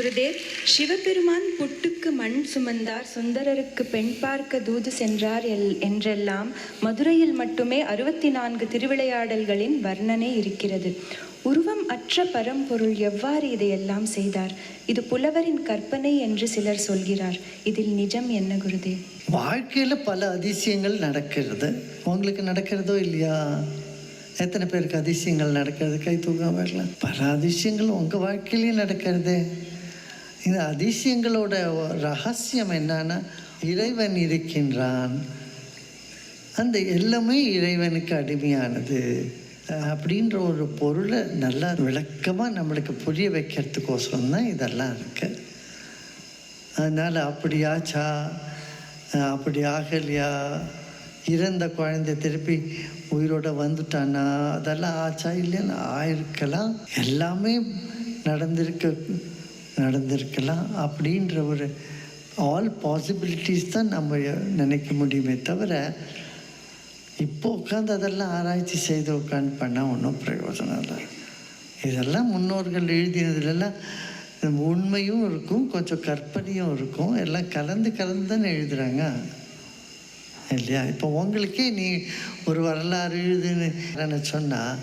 குருதேவ் சிவபெருமான் புட்டுக்கு மண் சுமந்தார் சுந்தரருக்கு பெண் பார்க்க தூது சென்றார் எல்- என்றெல்லாம் மதுரையில் மட்டுமே அறுபத்தி நான்கு திருவிளையாடல்களின் வர்ணனை இருக்கிறது. உருவம் அற்ற பரம்பொருள் எவ்வாறு இதையெல்லாம் செய்தார்? இது புலவரின் கற்பனை என்று சிலர் சொல்கிறார். இதில் நிஜம் என்ன குருதேவ் வாழ்க்கையில் பல அதிசயங்கள் நடக்கிறது. உங்களுக்கு நடக்கிறதோ இல்லையா? எத்தனை பேருக்கு அதிசயங்கள் நடக்கிறது? கை தூக்காம இருக்கலாம். பல அதிசயங்கள் உங்கள் வாழ்க்கையிலேயே நடக்கிறது. இந்த அதிசயங்களோட ரகசியம் என்னன்னா இறைவன் இருக்கின்றான். அந்த எல்லாமே இறைவனுக்கு அடிமையானது. அப்படின்ற ஒரு பொருளை நல்லா விளக்கமாக நம்மளுக்கு புரிய வைக்கிறதுக்கோசரம் தான் இதெல்லாம் இருக்குது அதனால் அப்படியாச்சா? அப்படி ஆகலையா? இறந்த குழந்தை திருப்பி உயிரோட வந்துட்டானா? அதெல்லாம் ஆச்சா இல்லைன்னு ஆயிருக்கலாம். எல்லாமே நடந்திருக்க. நடந்திருக்கலாம். அப்படின்ற ஒரு ஆல் பாசிபிலிட்டிஸ் தான் நம்ம நினைக்க முடியுமே தவிர இப்போ உட்காந்து அதெல்லாம் ஆராய்ச்சி செய்து உட்காந்து பண்ணால் ஒன்றும் பிரயோஜனம் இல்லை. இதெல்லாம் முன்னோர்கள் எழுதினதுலலாம் உண்மையும் இருக்கும் கொஞ்சம் கற்பனையும் இருக்கும். எல்லாம் கலந்து கலந்து தானே எழுதுகிறாங்க இல்லையா? இப்போ உங்களுக்கே நீ ஒரு வரலாறு எழுதுன்னு சொன்னால்